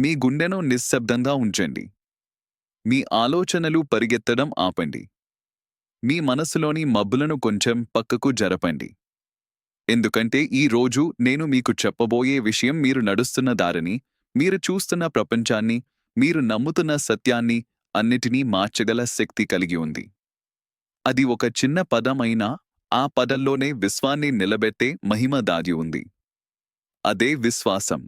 మీ గుండెను నిశ్శబ్దంగా ఉంచండి. మీ ఆలోచనలు పరిగెత్తడం ఆపండి. మీ మనసులోని మబ్బులను కొంచెం పక్కకు జరపండి. ఎందుకంటే ఈ రోజు నేను మీకు చెప్పబోయే విషయం మీరు నడుస్తున్న దారిని మీరు చూస్తున్న ప్రపంచాన్ని మీరు నమ్ముతున్న సత్యాన్ని అన్నిటినీ మార్చగల శక్తి కలిగి ఉంది. అది ఒక చిన్న పదం అయినా ఆ పదంలోనే విశ్వాన్ని నిలబెట్టే మహిమ దాగి ఉంది. అదే విశ్వాసం.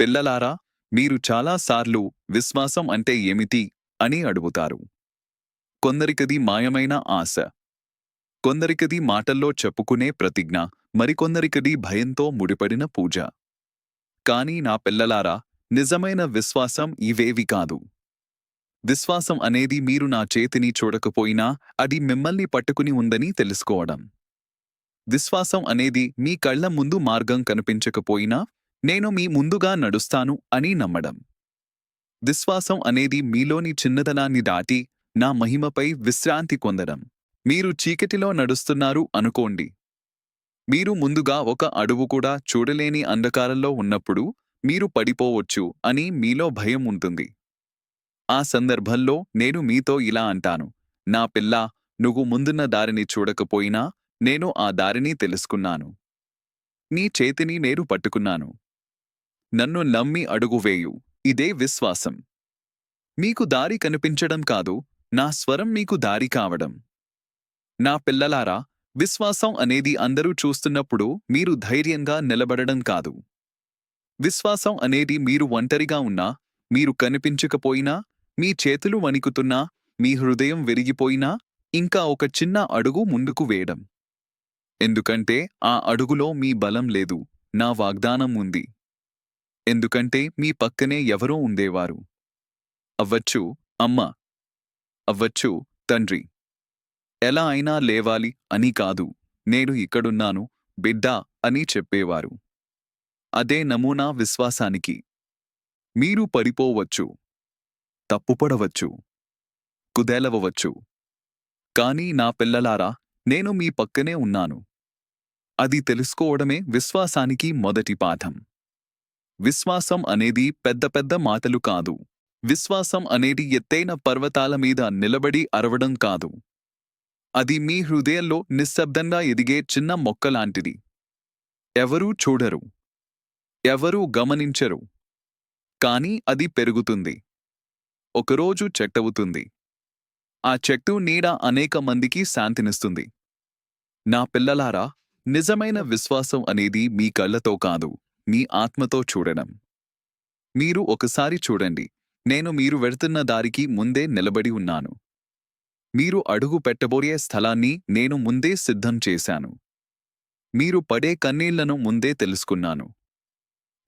పిల్లలారా మీరు చాలాసార్లు విశ్వాసం అంటే ఏమిటి అని అడుగుతారు. కొందరికది మాయమైన ఆశ. కొందరికది మాటల్లో చెప్పుకునే ప్రతిజ్ఞ మరికొందరికది భయంతో ముడిపడిన పూజ. కాని నా పిల్లలారా నిజమైన విశ్వాసం ఇవేవి కాదు. విశ్వాసం అనేది మీరు నా చేతిని చూడకపోయినా అది మిమ్మల్ని పట్టుకుని ఉందని తెలుసుకోవడం. విశ్వాసం అనేది మీ కళ్ళ ముందు మార్గం కనిపించకపోయినా నేను మీ ముందుగా నడుస్తాను అని నమ్మడం. విశ్వాసం అనేది మీలోని చిన్నదనాన్ని దాటి నా మహిమపై విశ్రాంతి పొందడం. మీరు చీకటిలో నడుస్తున్నారు అనుకోండి. మీరు ముందుగా ఒక అడుగు కూడా చూడలేని అంధకారంలో ఉన్నప్పుడు మీరు పడిపోవచ్చు అని మీలో భయం ఉంటుంది. ఆ సందర్భంలో నేను మీతో ఇలా అంటాను. నా పిల్లా నువ్వు ముందున్న దారిని చూడకపోయినా నేను ఆ దారిని తెలుసుకున్నాను. నీ చేతిని నేను పట్టుకున్నాను. నన్ను నమ్మి అడుగు వేయు. ఇదే విశ్వాసం. మీకు దారి కనిపించడం కాదు నా స్వరం మీకు దారి కావడం. నా పిల్లలారా విశ్వాసం అనేది అందరూ చూస్తున్నప్పుడు మీరు ధైర్యంగా నిలబడడం కాదు. విశ్వాసం అనేది మీరు ఒంటరిగా ఉన్నా మీరు కనిపించకపోయినా మీ చేతులు వణికుతున్నా మీ హృదయం విరిగిపోయినా ఇంకా ఒక చిన్న అడుగు ముందుకు వేయడం. ఎందుకంటే ఆ అడుగులో మీ బలం లేదు నా వాగ్దానం ఉంది. ఎందుకంటే మీ పక్కనే ఎవరో ఉండేవారు. అవ్వచ్చు అమ్మ. అవ్వచ్చు తండ్రి. ఎలా అయినా లేవాలి అని కాదు. నేను ఇక్కడున్నాను బిడ్డా అని చెప్పేవారు. అదే నమూనా విశ్వాసానికి. మీరు పడిపోవచ్చు. తప్పుపడవచ్చు. కుదేలవవచ్చు. కానీ నా పిల్లలారా నేను మీ పక్కనే ఉన్నాను. అది తెలుసుకోవడమే విశ్వాసానికి మొదటి పాఠం. విశ్వాసం అనేది పెద్ద పెద్ద మాటలు కాదు. విశ్వాసం అనేది ఎత్తైన పర్వతాల మీద నిలబడి అరవడం కాదు. అది మీ హృదయంలో నిశ్శబ్దంగా ఎదిగే చిన్న మొక్కలాంటిది ఎవరూ చూడరు. ఎవరూ గమనించరు. కాని అది పెరుగుతుంది. ఒకరోజు చెట్టవుతుంది. ఆ చెట్టు నీడ అనేక మందికి శాంతినిస్తుంది. నా పిల్లలారా నిజమైన విశ్వాసం అనేది మీ కళ్ళతో కాదు. మీ ఆత్మతో చూడడం. మీరు ఒకసారి చూడండి. నేను మీరు వెళ్తున్న దారికి ముందే నిలబడి ఉన్నాను. మీరు అడుగు పెట్టబోయే స్థలాన్ని నేను ముందే సిద్ధం చేశాను. మీరు పడే కన్నీళ్ళను ముందే తెలుసుకున్నాను.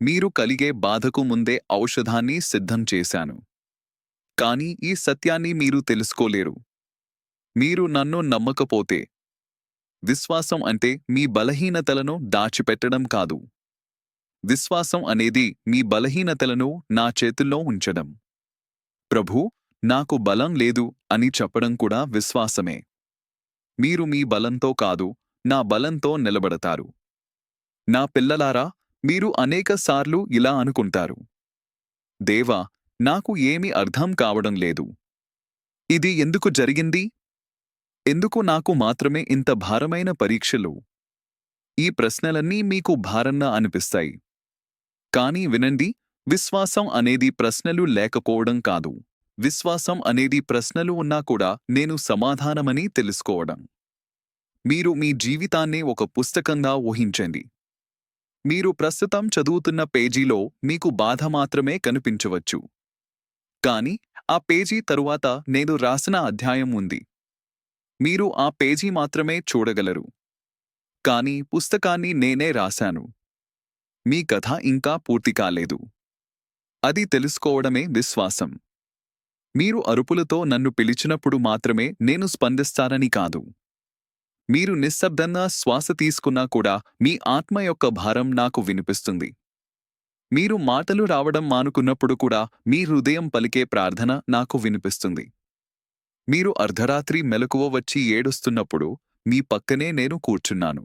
మీరు కలిగే బాధకు ముందే ఔషధాన్ని సిద్ధం చేశాను. కాని ఈ సత్యాన్ని మీరు తెలుసుకోలేరు. మీరు నన్ను నమ్మకపోతే. విశ్వాసం అంటే మీ బలహీనతలను దాచిపెట్టడం కాదు. విశ్వాసం అనేది మీ బలహీనతలను నా చేతుల్లో ఉంచడం. ప్రభూ నాకు బలం లేదు అని చెప్పడం కూడా విశ్వాసమే. మీరు మీ బలంతో కాదు నా బలంతో నిలబడతారు. నా పిల్లలారా మీరు అనేకసార్లు ఇలా అనుకుంటారు. దేవా నాకు ఏమీ అర్థం కావడం లేదు. ఇది ఎందుకు జరిగింది? ఎందుకు నాకు మాత్రమే ఇంత భారమైన పరీక్షలు? ఈ ప్రశ్నలన్నీ మీకు భారంగా అనిపిస్తాయి. కానీ వినండి విశ్వాసం అనేది ప్రశ్నలు లేకపోవడం కాదు. విశ్వాసం అనేది ప్రశ్నలు ఉన్నా కూడా నేను సమాధానమని తెలుసుకోవడం. మీరు మీ జీవితాన్నే ఒక పుస్తకంగా ఊహించండి. మీరు ప్రస్తుతం చదువుతున్న పేజీలో మీకు బాధ మాత్రమే కనిపించవచ్చు. కాని ఆ పేజీ తరువాత నేను రాసిన అధ్యాయం ఉంది. మీరు ఆ పేజీ మాత్రమే చూడగలరు. కాని పుస్తకాన్ని నేనే రాశాను. మీ కథ ఇంకా పూర్తి కాలేదు. అది తెలుసుకోవడమే విశ్వాసం. మీరు అరుపులతో నన్ను పిలిచినప్పుడు మాత్రమే నేను స్పందిస్తానని కాదు. మీరు నిశ్శబ్దంగా శ్వాస తీసుకున్నా కూడా మీ ఆత్మ యొక్క భారం నాకు వినిపిస్తుంది. మీరు మాటలు రావడం మానుకున్నప్పుడు కూడా మీ హృదయం పలికే ప్రార్థన నాకు వినిపిస్తుంది. మీరు అర్ధరాత్రి మెలకువ వచ్చి ఏడుస్తున్నప్పుడు మీ పక్కనే నేను కూర్చున్నాను.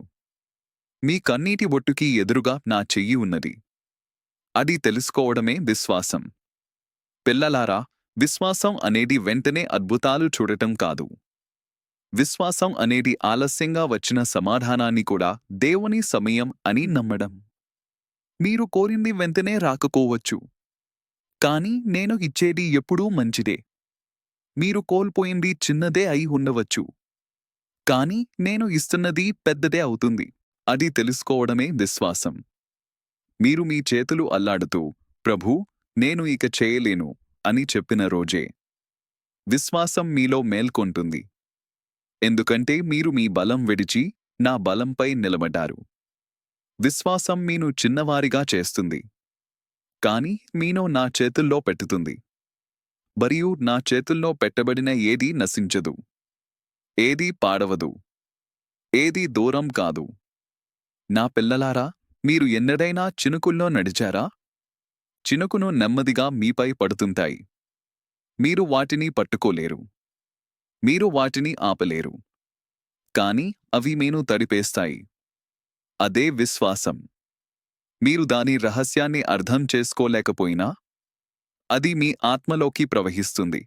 మీ కన్నీటి బొట్టుకి ఎదురుగా నా చెయ్యి ఉన్నది. అది తెలుసుకోవడమే విశ్వాసం. పిల్లలారా విశ్వాసం అనేది వెంటనే అద్భుతాలు చూడటం కాదు. విశ్వాసం అనేది ఆలస్యంగా వచ్చిన సమాధానాన్ని కూడా దేవుని సమయం అని నమ్మడం. మీరు కోరింది వెంటనే రాకపోవచ్చు. కానీ నేను ఇచ్చేది ఎప్పుడూ మంచిదే. మీరు కోల్పోయింది చిన్నదే అయి ఉండవచ్చు. కానీ నేను ఇస్తున్నది పెద్దదే అవుతుంది. అది తెలుసుకోవడమే విశ్వాసం. మీరు మీ చేతులు అల్లాడుతూ ప్రభూ నేను ఇక చేయలేను అని చెప్పిన రోజే. విశ్వాసం మీలో మేల్కొంటుంది. ఎందుకంటే మీరు మీ బలం విడిచి నా బలంపై నిలబడ్డారు. విశ్వాసం మీను చిన్నవారిగా చేస్తుంది. కాని మీను నా చేతుల్లో పెట్టుతుంది. మరియు నా చేతుల్లో పెట్టబడిన ఏదీ నశించదు. ఏదీ పాడవదు. ఏదీ దూరం కాదు. నా పిల్లలారా మీరు ఎన్నడైనా చినుకుల్లో నడిచారా? చినుకును నెమ్మదిగా మీపై పడుతుంటాయి. మీరు వాటిని పట్టుకోలేరు. మీరు వాటిని ఆపలేరు. కాని అవి మీను తడిపేస్తాయి. అదే విశ్వాసం. మీరు దాని రహస్యాన్ని అర్థం చేసుకోలేకపోయినా అది మీ ఆత్మలోకి ప్రవహిస్తుంది.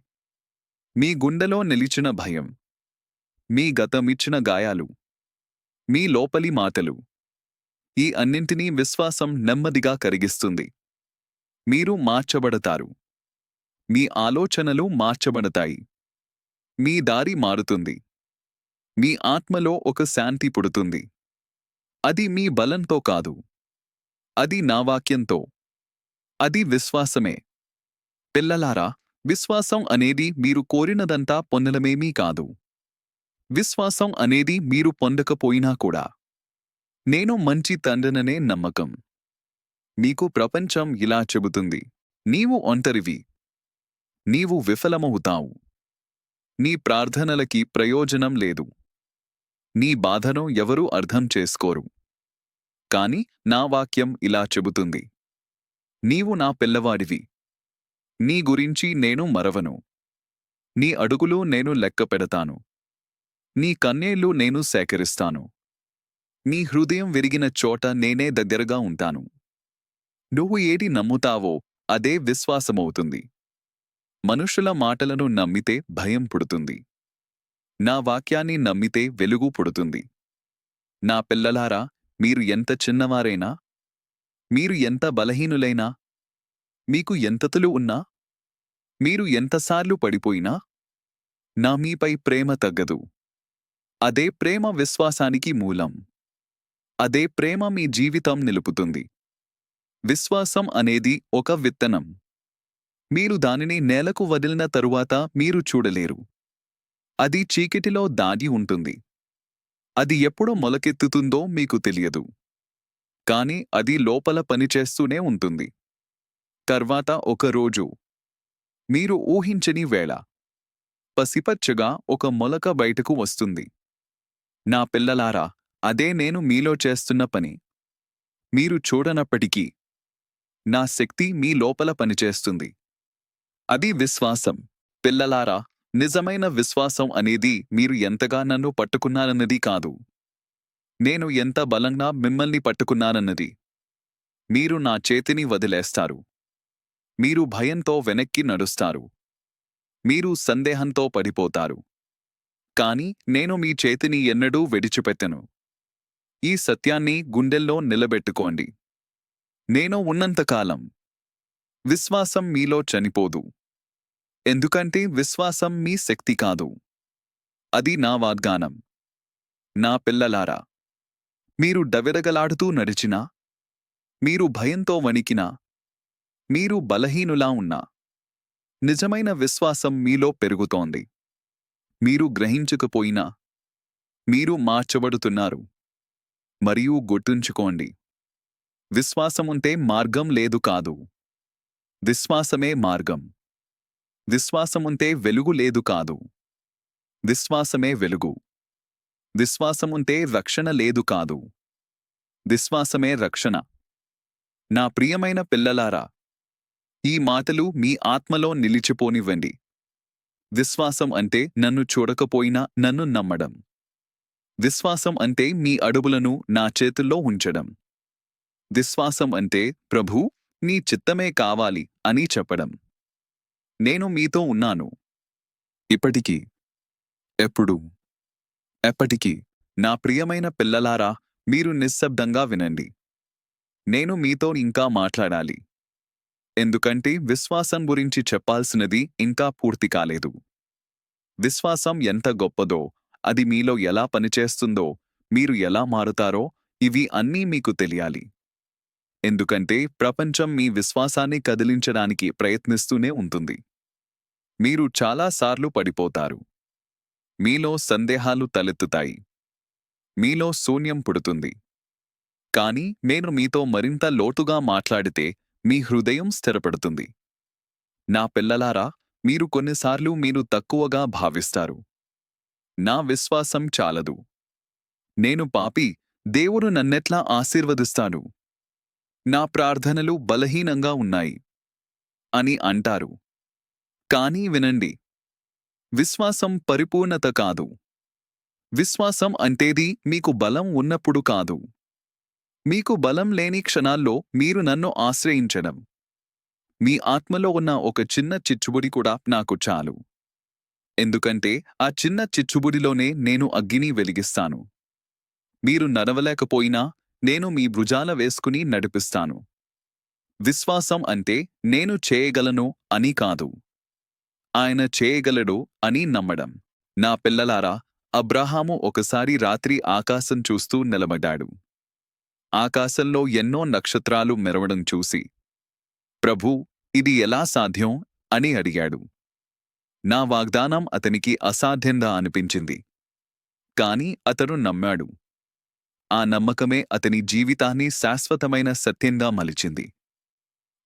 మీ గుండెలో నిలిచిన భయం. మీ గతమిచ్చిన గాయాలు. మీ లోపలి మాటలు. ఈ అన్నింటినీ విశ్వాసం నెమ్మదిగా కరిగిస్తుంది. మీరు మార్చబడతారు. మీ ఆలోచనలు మార్చబడతాయి. మీ దారి మారుతుంది. మీ ఆత్మలో ఒక శాంతి పుడుతుంది. అది మీ బలంతో కాదు. అది నా వాక్యంతో. అది విశ్వాసమే. పిల్లలారా విశ్వాసం అనేది మీరు కోరినదంతా పొందడమేమీ కాదు. విశ్వాసం అనేది మీరు పొందకపోయినా కూడా. నేను మంచి తండ్రిననే నమ్మకం. మీకు ప్రపంచం ఇలా చెబుతుంది. నీవు ఒంటరివి. నీవు విఫలమవుతావు. నీ ప్రార్థనలకి ప్రయోజనం లేదు. నీ బాధను ఎవరూ అర్థం చేసుకోరు. కాని నా వాక్యం ఇలా చెబుతుంది. నీవు నా పిల్లవాడివి. నీ గురించి నేను మరవను. నీ అడుగులు నేను లెక్క పెడతాను నీ కన్నేళ్ళు నేను సేకరిస్తాను. నీ హృదయం విరిగిన చోట నేనే దగ్గరగా ఉంటాను. నువ్వు ఏది నమ్ముతావో అదే విశ్వాసమవుతుంది. మనుషుల మాటలను నమ్మితే భయం పుడుతుంది. నా వాక్యాన్ని నమ్మితే వెలుగు పుడుతుంది. నా పిల్లలారా మీరు ఎంత చిన్నవారైనా మీరు ఎంత బలహీనులైనా మీకు ఎంతతులు ఉన్నా మీరు ఎంతసార్లు పడిపోయినా నా మీపై ప్రేమ తగ్గదు. అదే ప్రేమ విశ్వాసానికి మూలం. అదే ప్రేమ మీ జీవితం నిలుపుతుంది. విశ్వాసం అనేది ఒక విత్తనం. మీరు దానిని నేలకు వదిలిన తరువాత మీరు చూడలేరు. అది చీకటిలో దాగి ఉంటుంది. అది ఎప్పుడు మొలకెత్తుతుందో మీకు తెలియదు. కాని అది లోపల పనిచేస్తూనే ఉంటుంది. తర్వాత ఒక రోజు. మీరు ఊహించని వేళ. పసిపచ్చగా ఒక మొలక బయటకు వస్తుంది. నా పిల్లలారా అదే నేను మీలో చేస్తున్న పని. మీరు చూడనప్పటికీ నా శక్తి మీ లోపల పనిచేస్తుంది. అది విశ్వాసం. పిల్లలారా నిజమైన విశ్వాసం అనేది మీరు ఎంతగా నన్ను పట్టుకున్నారన్నది కాదు. నేను ఎంత బలంగా మిమ్మల్ని పట్టుకున్నానన్నది మీరు నా చేతిని వదిలేస్తారు. మీరు భయంతో వెనక్కి నడుస్తారు. మీరు సందేహంతో పడిపోతారు. కాని నేను మీ చేతిని ఎన్నడూ విడిచిపెట్టను. ఈ సత్యాన్ని గుండెల్లో నిలబెట్టుకోండి. నేను ఉన్నంతకాలం విశ్వాసం మీలో చనిపోదు. ఎందుకంటే విశ్వాసం మీ శక్తి కాదు. అది నా వాగ్దానం. నా పిల్లలారా మీరు డవిరగలాడుతూ నడిచినా మీరు భయంతో వణికినా మీరు బలహీనులా ఉన్నా నిజమైన విశ్వాసం మీలో పెరుగుతోంది. మీరు గ్రహించకపోయినా మీరు మార్చబడుతున్నారు. మరియు గుర్తుంచుకోండి. విశ్వాసముంటే మార్గం లేదు కాదు. విశ్వాసమే మార్గం. విశ్వాసముంటే వెలుగు లేదు కాదు. విశ్వాసమే వెలుగు. విశ్వాసముంటే రక్షణ లేదు కాదు. విశ్వాసమే రక్షణ. నా ప్రియమైన పిల్లలారా ఈ మాటలు మీ ఆత్మలో నిలిచిపోనివ్వండి. విశ్వాసం అంటే నన్ను చూడకపోయినా నన్ను నమ్మడం. విశ్వాసం అంటే మీ అడుగులను నా చేతుల్లో ఉంచడం. విశ్వాసం అంటే ప్రభూ నీ చిత్తమే కావాలి అని చెప్పడం. నేను మీతో ఉన్నాను. ఇప్పటికీ. ఎప్పుడు? ఎప్పటికీ. నా ప్రియమైన పిల్లలారా మీరు నిశ్శబ్దంగా వినండి. నేను మీతో ఇంకా మాట్లాడాలి. ఎందుకంటే విశ్వాసం గురించి చెప్పాల్సినది ఇంకా పూర్తి కాలేదు. విశ్వాసం ఎంత గొప్పదో అది మీలో ఎలా పనిచేస్తుందో మీరు ఎలా మారుతారో ఇవి అన్నీ మీకు తెలియాలి. ఎందుకంటే ప్రపంచం మీ విశ్వాసాన్ని కదిలించడానికి ప్రయత్నిస్తూనే ఉంటుంది. మీరు చాలాసార్లు పడిపోతారు. మీలో సందేహాలు తలెత్తుతాయి. మీలో శూన్యం పుడుతుంది. కానీ నేను మీతో మరింత లోతుగా మాట్లాడితే మీ హృదయం స్థిరపడుతుంది. నా పిల్లలారా మీరు కొన్నిసార్లు మీరు తక్కువగా భావిస్తారు. నా విశ్వాసం చాలదు. నేను పాపి దేవుడు నన్నెట్లా ఆశీర్వదిస్తాడు? నా ప్రార్థనలు బలహీనంగా ఉన్నాయి అని అంటారు. కానీ వినండి విశ్వాసం పరిపూర్ణత కాదు. విశ్వాసం అంటేది మీకు బలం ఉన్నప్పుడు కాదు. మీకు బలం లేని క్షణాల్లో మీరు నన్ను ఆశ్రయించడం. మీ ఆత్మలో ఉన్న ఒక చిన్న చిచ్చుబుడి కూడా నాకు చాలు. ఎందుకంటే ఆ చిన్న చిచ్చుబుడిలోనే నేను అగ్గిని వెలిగిస్తాను. మీరు నడవలేకపోయినా నేను మీ భుజాల వేసుకుని నడిపిస్తాను. విశ్వాసం అంటే నేను చేయగలను అని కాదు. ఆయన చేయగలడు అని నమ్మడం. నా పిల్లలారా అబ్రహాము ఒకసారి రాత్రి ఆకాశం చూస్తూ నిలబడ్డాడు. ఆకాశంలో ఎన్నో నక్షత్రాలు మెరవడం చూసి ప్రభూ ఇది ఎలా సాధ్యం? అని అడిగాడు. నా వాగ్దానం అతనికి అసాధ్యంగా అనిపించింది. కాని అతను నమ్మాడు. ఆ నమ్మకమే అతని జీవితాన్ని శాశ్వతమైన సత్యంగా మలిచింది.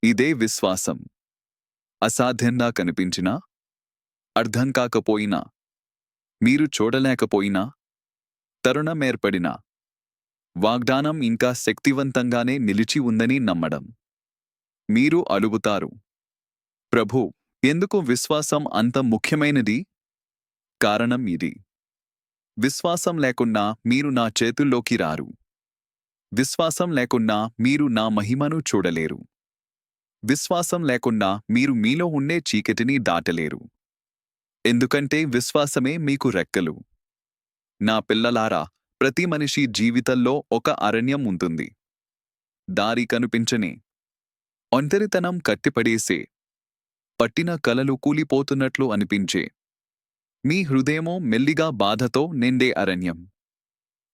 ఇదే విశ్వాసం. అసాధ్యంగా కనిపించినా అర్థం కాకపోయినా మీరు చూడలేకపోయినా తరుణమేర్పడినా వాగ్దానం ఇంకా శక్తివంతంగానే నిలిచి ఉందని నమ్మడం. మీరు అలుగుతారు. ప్రభు ఎందుకు విశ్వాసం అంత ముఖ్యమైనది? కారణం ఇది. విశ్వాసం లేకున్నా మీరు నా చేతుల్లోకి రారు. విశ్వాసం లేకున్నా మీరు నా మహిమను చూడలేరు. విశ్వాసం లేకున్నా మీరు మీలో ఉండే చీకటిని దాటలేరు. ఎందుకంటే విశ్వాసమే మీకు రెక్కలు. నా పిల్లలారా ప్రతి మనిషి జీవితంలో ఒక అరణ్యం ఉంటుంది. దారి కనిపించని. ఒంటరితనం కట్టిపడేసే పట్టిన కలలు కూలిపోతున్నట్లు అనిపించే. మీ హృదయమో మెల్లిగా బాధతో నిండే అరణ్యం.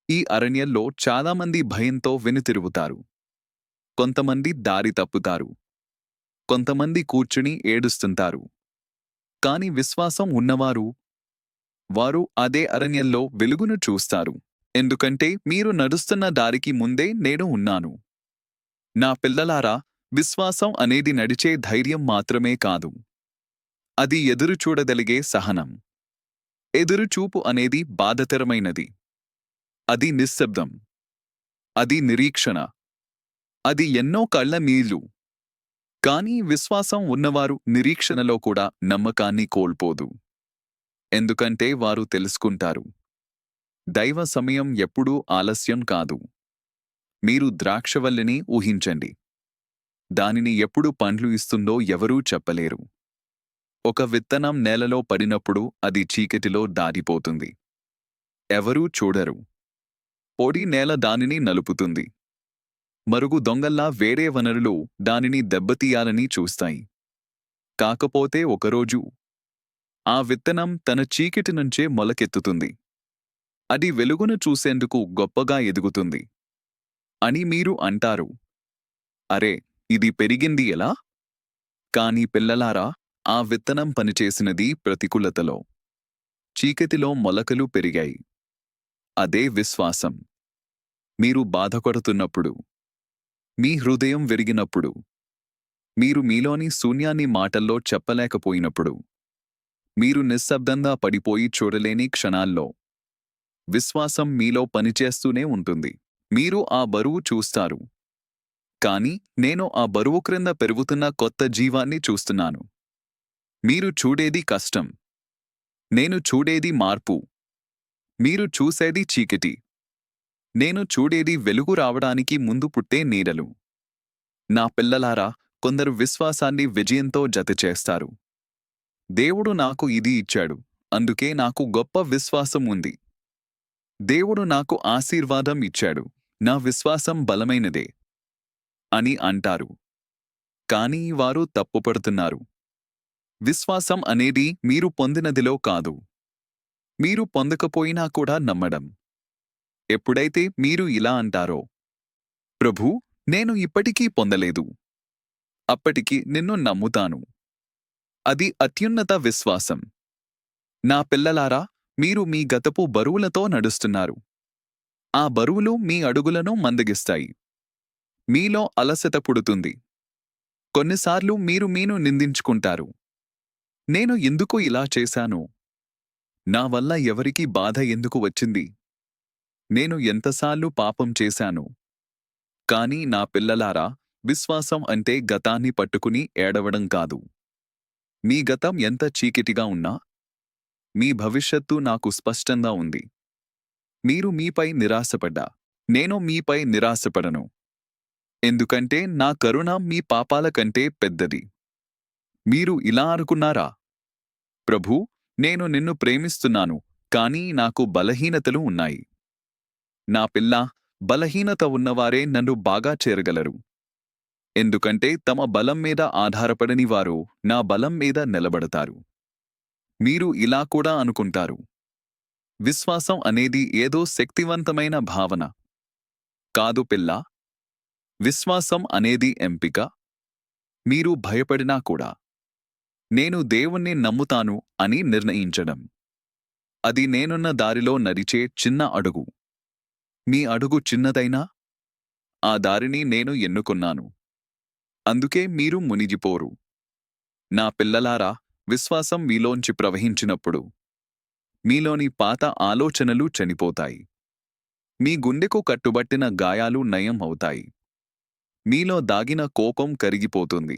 ఈ అరణ్యంలో చాలామంది భయంతో వెనుతిరుగుతారు. కొంతమంది దారి తప్పుతారు. కొంతమంది కూర్చుని ఏడుస్తుంటారు. కాని విశ్వాసం ఉన్నవారు వారు అదే అరణ్యంలో వెలుగును చూస్తారు. ఎందుకంటే మీరు నడుస్తున్న దారికి ముందే నేను ఉన్నాను. నా పిల్లలారా విశ్వాసం అనేది నడిచే ధైర్యం మాత్రమే కాదు. అది ఎదురుచూడగలిగే సహనం. ఎదురుచూపు అనేది బాధతరమైనది. అది నిశ్శబ్దం. అది నిరీక్షణ. అది ఎన్నో కళ్ళ నీళ్ళు. కానీ విశ్వాసం ఉన్నవారు నిరీక్షణలో కూడా నమ్మకాన్ని కోల్పోదు. ఎందుకంటే వారు తెలుసుకుంటారు. దైవ సమయం ఎప్పుడూ ఆలస్యం కాదు. మీరు ద్రాక్షవల్లిని ఊహించండి. దానిని ఎప్పుడు పండ్లు ఇస్తుందో ఎవరూ చెప్పలేరు. ఒక విత్తనం నేలలో పడినప్పుడు అది చీకటిలో దారిపోతుంది. ఎవరూ చూడరు. పొడి నేల దానిని నలుపుతుంది. మరుగు దొంగల్లా వేరే వనరులు దానిని దెబ్బతీయాలని చూస్తాయి. కాకపోతే ఒకరోజు ఆ విత్తనం తన చీకటి నుంచే మొలకెత్తుతుంది. అది వెలుగును చూసేందుకు గొప్పగా ఎదుగుతుంది. అని మీరు అంటారు. అరే ఇది పెరిగింది ఎలా? కాని పిల్లలారా ఆ విత్తనం పనిచేసినది ప్రతికూలతలో. చీకటిలో మొలకలు పెరిగాయి. అదే విశ్వాసం. మీరు బాధపడుతున్నప్పుడు. మీ హృదయం విరిగినప్పుడు. మీరు మీలోని శూన్యాన్ని మాటల్లో చెప్పలేకపోయినప్పుడు. మీరు నిశ్శబ్దంగా పడిపోయి చూడలేని క్షణాల్లో. విశ్వాసం మీలో పనిచేస్తూనే ఉంటుంది. మీరు ఆ బరువు చూస్తారు. కాని నేను ఆ బరువు క్రింద పెరుగుతున్న కొత్త జీవాన్ని చూస్తున్నాను. మీరు చూడేది కష్టం. నేను చూడేది మార్పు. మీరు చూసేది చీకటి. నేను చూడేది వెలుగు రావడానికి ముందు పుట్టే నీడలు. నా పిల్లలారా కొందరు విశ్వాసాన్ని విజయంతో జతచేస్తారు దేవుడు నాకు ఇది ఇచ్చాడు అందుకే నాకు గొప్ప విశ్వాసం ఉంది. దేవుడు నాకు ఆశీర్వాదం ఇచ్చాడు నా విశ్వాసం బలమైనదే. అని అంటారు. కానీ వారు తప్పుపడుతున్నారు విశ్వాసం అనేది మీరు పొందినదిలో కాదు. మీరు పొందకపోయినా కూడా నమ్మడం. ఎప్పుడైతే మీరు ఇలా అంటారో ప్రభూ నేను ఇప్పటికీ పొందలేదు. అప్పటికి నిన్ను నమ్ముతాను. అది అత్యున్నత విశ్వాసం. నా పిల్లలారా మీరు మీ గతపు బరువులతో నడుస్తున్నారు. ఆ బరువులు మీ అడుగులను మందగిస్తాయి. మీలో అలసత పుడుతుంది. కొన్నిసార్లు మీరు మీను నిందించుకుంటారు. నేను ఎందుకు ఇలా చేశాను? నా వల్ల ఎవరికీ బాధ ఎందుకు వచ్చింది? నేను ఎంతసార్లు పాపం చేశాను? కాని నా పిల్లలారా విశ్వాసం అంటే గతాన్ని పట్టుకుని ఏడవడం కాదు. మీ గతం ఎంత చీకటిగా ఉన్నా మీ భవిష్యత్తు నాకు స్పష్టంగా ఉంది. మీరు మీపై నిరాశపడ్డా నేను మీపై నిరాశపడను. ఎందుకంటే నా కరుణ మీ పాపాల కంటే పెద్దది. మీరు ఇలా అనుకున్నారా? ప్రభూ నేను నిన్ను ప్రేమిస్తున్నాను కానీ నాకు బలహీనతలు ఉన్నాయి. నా పిల్ల బలహీనత ఉన్నవారే నన్ను బాగా చేరగలరు. ఎందుకంటే తమ బలం మీద ఆధారపడని వారు నా బలం మీద నిలబడతారు. మీరు ఇలా కూడా అనుకుంటారు. విశ్వాసం అనేది ఏదో శక్తివంతమైన భావన. కాదు పిల్ల విశ్వాసం అనేది ఎంపిక. మీరు భయపడినా కూడా. నేను దేవుణ్ణి నమ్ముతాను అని నిర్ణయించడం. అది నేనున్న దారిలో నడిచే చిన్న అడుగు. మీ అడుగు చిన్నదైనా? ఆ దారిని నేను ఎన్నుకున్నాను. అందుకే మీరు మునిగిపోరు. నా పిల్లలారా విశ్వాసం మీలోంచి ప్రవహించినప్పుడు. మీలోని పాత ఆలోచనలు చనిపోతాయి. మీ గుండెకు కట్టుబట్టిన గాయాలు నయం అవుతాయి. మీలో దాగిన కోపం కరిగిపోతుంది.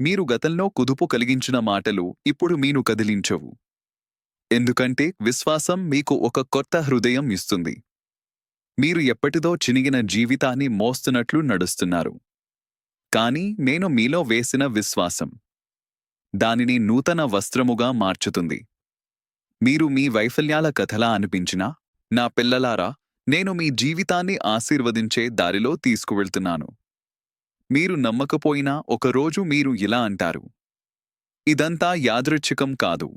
మీరు గతంలో కుదుపు కలిగించిన మాటలు ఇప్పుడు మీను కదిలించవు. ఎందుకంటే విశ్వాసం మీకు ఒక కొత్త హృదయం ఇస్తుంది. మీరు ఎప్పటిదో చినిగిన జీవితాన్ని మోస్తున్నట్లు నడుస్తున్నారు. కాని నేను మీలో వేసిన విశ్వాసం. దానిని నూతన వస్త్రముగా మార్చుతుంది. మీరు మీ వైఫల్యాల కథలా అనిపించినా నా పిల్లలారా నేను మీ జీవితాన్ని ఆశీర్వదించే దారిలో తీసుకువెళ్తున్నాను. మీరు నమ్మకపోయినా ఒకరోజు మీరు ఇలా అంటారు. ఇదంతా యాదృచ్ఛికం కాదు.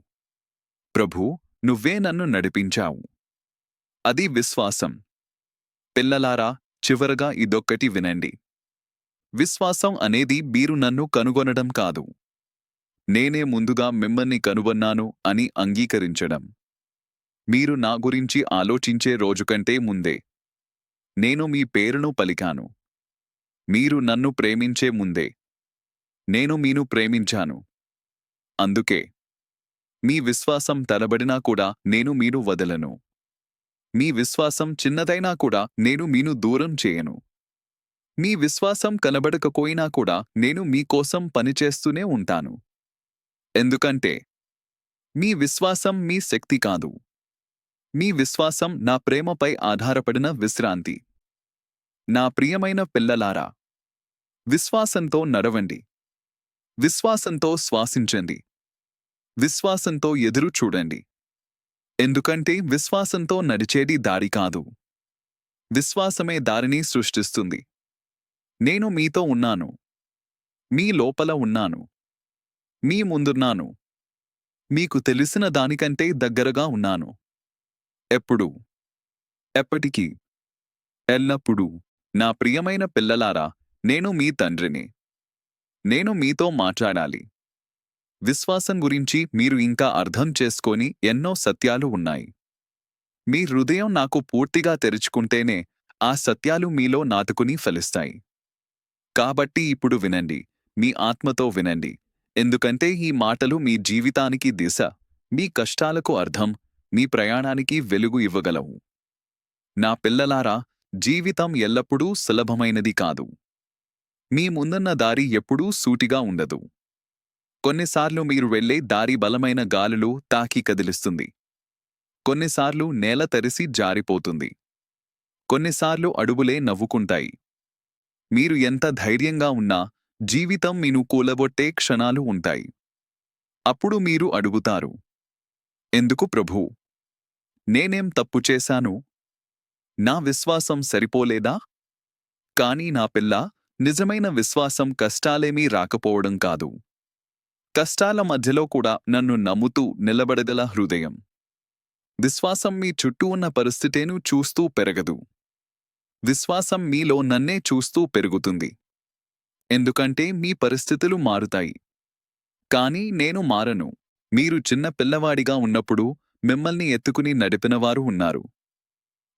ప్రభూ నువ్వే నన్ను నడిపించావు. అది విశ్వాసం. పిల్లలారా చివరగా ఇదొక్కటి వినండి. విశ్వాసం అనేది మీరు నన్ను కనుగొనడం కాదు. నేనే ముందుగా మిమ్మల్ని కనుగొన్నాను అని అంగీకరించడం. మీరు నా గురించి ఆలోచించే రోజుకంటే ముందే. నేను మీ పేరును పలికాను. మీరు నన్ను ప్రేమించే ముందే. నేను మీను ప్రేమించాను. అందుకే మీ విశ్వాసం తలబడినా కూడా నేను మీను వదలను. మీ విశ్వాసం చిన్నదైనా కూడా నేను మీను దూరం చేయను. మీ విశ్వాసం కనబడకపోయినా కూడా నేను మీకోసం పనిచేస్తూనే ఉంటాను. ఎందుకంటే మీ విశ్వాసం మీ శక్తి కాదు. మీ విశ్వాసం నా ప్రేమపై ఆధారపడిన విశ్రాంతి. నా ప్రియమైన పిల్లలారా విశ్వాసంతో నడవండి. విశ్వాసంతో శ్వాసించండి. విశ్వాసంతో ఎదురు చూడండి. ఎందుకంటే విశ్వాసంతో నడిచేది దారి కాదు. విశ్వాసమే దారిని సృష్టిస్తుంది. నేను మీతో ఉన్నాను. మీ లోపల ఉన్నాను. మీ ముందున్నాను. మీకు తెలిసిన దానికంటే దగ్గరగా ఉన్నాను. ఎప్పుడు? ఎప్పటికీ? ఎల్లప్పుడూ. నా ప్రియమైన పిల్లలారా నేను మీ తండ్రిని. నేను మీతో మాట్లాడాలి. విశ్వాసం గురించి మీరు ఇంకా అర్థం చేసుకొని ఎన్నో సత్యాలు ఉన్నాయి. మీ హృదయం నాకు పూర్తిగా తెరుచుకుంటేనే ఆ సత్యాలు మీలో నాటుకుని ఫలిస్తాయి. కాబట్టి ఇప్పుడు వినండి మీ ఆత్మతో వినండి. ఎందుకంటే ఈ మాటలు మీ జీవితానికి దిశ మీ కష్టాలకు అర్థం మీ ప్రయాణానికి వెలుగు ఇవ్వగలవు. నా పిల్లలారా జీవితం ఎల్లప్పుడూ సులభమైనది కాదు. మీ ముందున్న దారి ఎప్పుడూ సూటిగా ఉండదు. కొన్నిసార్లు మీరు వెళ్ళే దారి బలమైన గాలులు తాకి కదిలిస్తుంది. కొన్నిసార్లు నేల తరిసి జారిపోతుంది. కొన్నిసార్లు అడుగులే నవ్వుకుంటాయి. మీరు ఎంత ధైర్యంగా ఉన్నా జీవితం మీను కూలబొట్టే క్షణాలు ఉంటాయి. అప్పుడు మీరు అడుగుతారు ఎందుకు ప్రభూ? నేనేం తప్పు చేశాను? నా విశ్వాసం సరిపోలేదా? కాని నా పిల్ల నిజమైన విశ్వాసం కష్టాలేమీ రాకపోవడం కాదు. కష్టాల మధ్యలో కూడా నన్ను నమ్ముతూ నిలబడగల హృదయం. విశ్వాసం మీ చుట్టూ ఉన్న పరిస్థితేను చూస్తూ పెరగదు. విశ్వాసం మీలో నన్నే చూస్తూ పెరుగుతుంది. ఎందుకంటే మీ పరిస్థితులు మారుతాయి. కానీ నేను మారను. మీరు చిన్న పిల్లవాడిగా ఉన్నప్పుడు మిమ్మల్ని ఎత్తుకుని నడిపినవారు ఉన్నారు.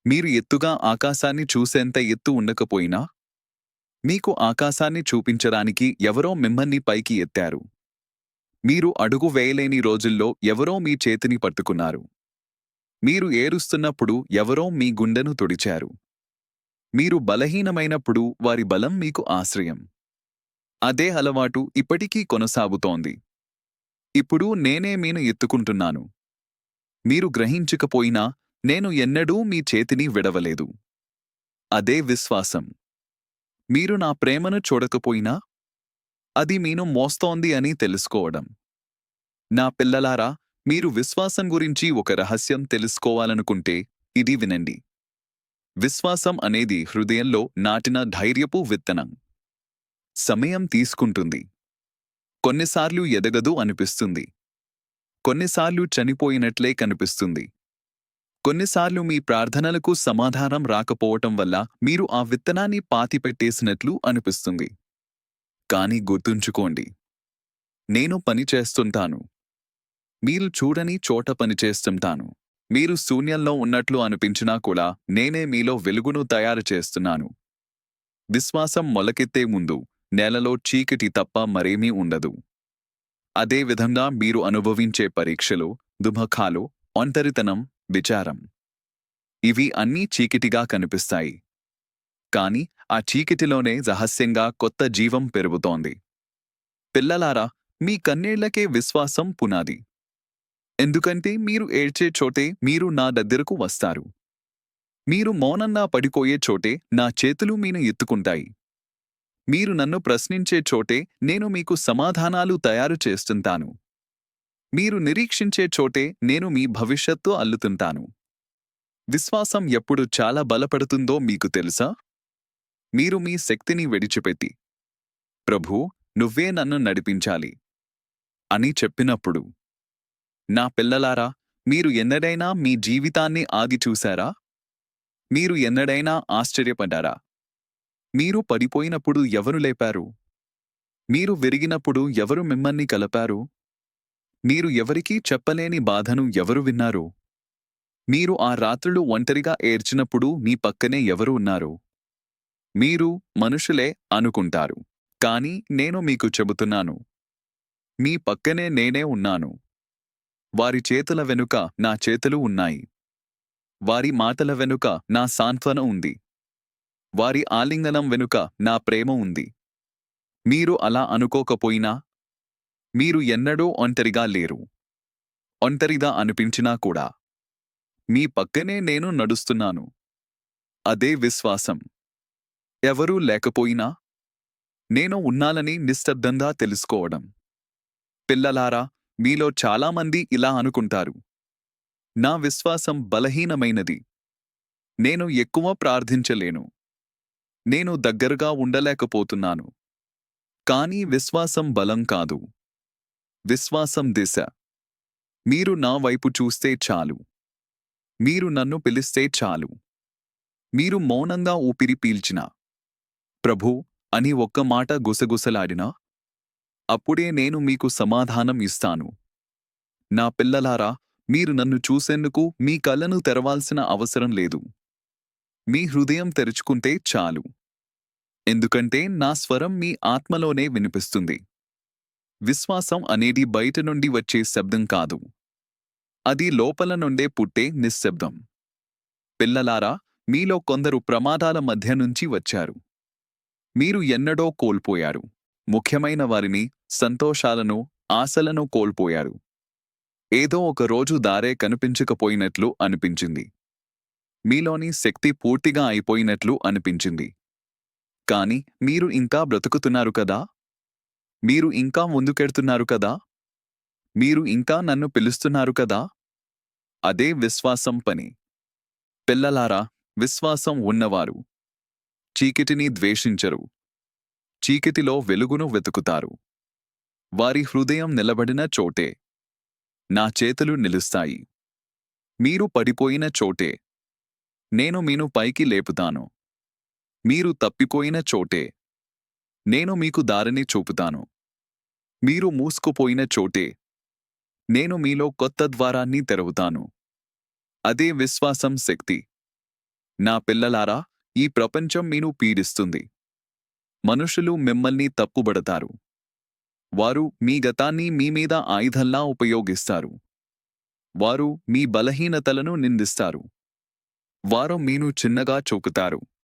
మీరు ఎత్తుగా ఆకాశాన్ని చూసేంత ఎత్తు ఉండకపోయినా? మీకు ఆకాశాన్ని చూపించడానికి ఎవరో మిమ్మల్ని పైకి ఎత్తారు. మీరు అడుగు వేయలేని రోజుల్లో ఎవరో మీ చేతిని పట్టుకున్నారు. మీరు ఏరుస్తున్నప్పుడు ఎవరో మీ గుండెను తుడిచారు. మీరు బలహీనమైనప్పుడు వారి బలం మీకు ఆశ్రయం. అదే అలవాటు ఇప్పటికీ కొనసాగుతోంది. ఇప్పుడు నేనే మీను ఎత్తుకుంటున్నాను. మీరు గ్రహించకపోయినా నేను ఎన్నడూ మీ చేతిని విడవలేదు. అదే విశ్వాసం. మీరు నా ప్రేమను చూడకపోయినా అది మీను మోస్తోంది అని తెలుసుకోవడం. నా పిల్లలారా మీరు విశ్వాసం గురించి ఒక రహస్యం తెలుసుకోవాలనుకుంటే ఇది వినండి. విశ్వాసం అనేది హృదయంలో నాటిన ధైర్యపు విత్తనం. సమయం తీసుకుంటుంది. కొన్నిసార్లు ఎదగదు అనిపిస్తుంది. కొన్నిసార్లు చనిపోయినట్లే కనిపిస్తుంది. కొన్నిసార్లు మీ ప్రార్థనలకు సమాధానం రాకపోవటం వల్ల మీరు ఆ విత్తనాన్ని పాతిపెట్టేసినట్లు అనిపిస్తుంది. కాని గుర్తుంచుకోండి నేను పనిచేస్తుంటాను మీరు చూడని చోట పనిచేస్తుంటాను మీరు శూన్యంలో ఉన్నట్లు అనిపించినా కూడా నేనే మీలో వెలుగును తయారు చేస్తున్నాను. విశ్వాసం మొలకెత్తే ముందు నేలలో చీకటి తప్ప మరేమీ ఉండదు. అదేవిధంగా మీరు అనుభవించే పరీక్షలు దుమఖాలు ఒంటరితనం విచారం. ఇవి అన్నీ చీకటిగా కనిపిస్తాయి. కాని ఆ చీకటిలోనే రహస్యంగా కొత్త జీవం పెరుగుతోంది. పిల్లలారా మీ కన్నేళ్ళకే విశ్వాసం పునాది. ఎందుకంటే మీరు ఏడ్చే చోటే మీరు నా దగ్గరకు వస్తారు. మీరు మౌనంగా పడిపోయే చోటే నా చేతులు మీను ఎత్తుకుంటాయి. మీరు నన్ను ప్రశ్నించే చోటే నేను మీకు సమాధానాలు తయారు చేస్తుంటాను. మీరు నిరీక్షించే చోటే నేను మీ భవిష్యత్తు అల్లుతుంటాను. విశ్వాసం ఎప్పుడు చాలా బలపడుతుందో మీకు తెలుసా? మీరు మీ శక్తిని విడిచిపెట్టి ప్రభూ నువ్వే నన్ను నడిపించాలి అని చెప్పినప్పుడు నా పిల్లలారా మీరు ఎన్నడైనా మీ జీవితాన్ని ఆగి చూశారా మీరు ఎన్నడైనా ఆశ్చర్యపడ్డారా? మీరు పడిపోయినప్పుడు ఎవరు లేపారు? మీరు విరిగినప్పుడు ఎవరు మిమ్మల్ని కలపారు? మీరు ఎవరికీ చెప్పలేని బాధను ఎవరు విన్నారు? మీరు ఆ రాత్రులు ఒంటరిగా ఏడ్చినప్పుడు మీ పక్కనే ఎవరు ఉన్నారు? మీరు మనుషులే అనుకుంటారు కాని నేను మీకు చెబుతున్నాను. మీ పక్కనే నేనే ఉన్నాను. వారి చేతుల వెనుక నా చేతులు ఉన్నాయి. వారి మాటల వెనుక నా సాంత్వన ఉంది. వారి ఆలింగనం వెనుక నా ప్రేమ ఉంది. మీరు అలా అనుకోకపోయినా మీరు ఎన్నడూ ఒంటరిగా లేరు. ఒంటరిగా అనిపించినా కూడా మీ పక్కనే నేను నడుస్తున్నాను. అదే విశ్వాసం. ఎవరూ లేకపోయినా నేను ఉన్నానని నిశ్శబ్దంగా తెలుసుకోవడం. పిల్లలారా మీలో చాలామంది ఇలా అనుకుంటారు. నా విశ్వాసం బలహీనమైనది. నేను ఎక్కువ ప్రార్థించలేను. నేను దగ్గరగా ఉండలేకపోతున్నాను. కానీ విశ్వాసం బలం కాదు. విశ్వాసం దిశ. మీరు నా వైపు చూస్తే చాలు. మీరు నన్ను పిలిస్తే చాలు. మీరు మౌనంగా ఊపిరి పీల్చినా. ప్రభూ అని ఒక్క మాట గుసగుసలాడినా? అప్పుడే నేను మీకు సమాధానం ఇస్తాను. నా పిల్లలారా మీరు నన్ను చూసేందుకు మీ కళ్ళను తెరవాల్సిన అవసరం లేదు. మీ హృదయం తెరుచుకుంటే చాలు. ఎందుకంటే నా స్వరం మీ ఆత్మలోనే వినిపిస్తుంది. విశ్వాసం అనేది బయట నుండి వచ్చే శబ్దం కాదు. అది లోపల నుండే పుట్టే నిశ్శబ్దం. పిల్లలారా మీలో కొందరు ప్రమాదాల మధ్య నుంచి వచ్చారు. మీరు ఎన్నడో కోల్పోయారు. ముఖ్యమైన వారిని సంతోషాలను ఆశలను కోల్పోయారు. ఏదో ఒకరోజు దారే కనిపించకపోయినట్లు అనిపించింది. మీలోని శక్తి పూర్తిగా అయిపోయినట్లు అనిపించింది. కాని మీరు ఇంకా బ్రతుకుతున్నారు కదా? మీరు ఇంకా ముందుకెడుతున్నారు కదా? మీరు ఇంకా నన్ను పిలుస్తున్నారు కదా? అదే విశ్వాసం పని. పిల్లలారా విశ్వాసం ఉన్నవారు. చీకటిని ద్వేషించరు. చీకటిలో వెలుగును వెతుకుతారు. వారి హృదయం నిలబడిన చోటే. నా చేతులు నిలుస్తాయి. మీరు పడిపోయిన చోటే. నేను మీను పైకి లేపుతాను. మీరు తప్పిపోయిన చోటే. నేను మీకు దారిని చూపుతాను. మీరు మూసుకుపోయిన చోటే. నేను మీలో కొత్త ద్వారాన్ని తెరవుతాను. అదే విశ్వాసం శక్తి. నా పిల్లలారా ఈ ప్రపంచం మీను పీడిస్తుంది. మనుషులు మిమ్మల్ని తప్పుబడతారు. వారు మీ గతాన్ని మీ మీద ఆయుధంలా ఉపయోగిస్తారు. వారు మీ బలహీనతలను నిందిస్తారు. వారం మీను చిన్నగా చూకుతారు.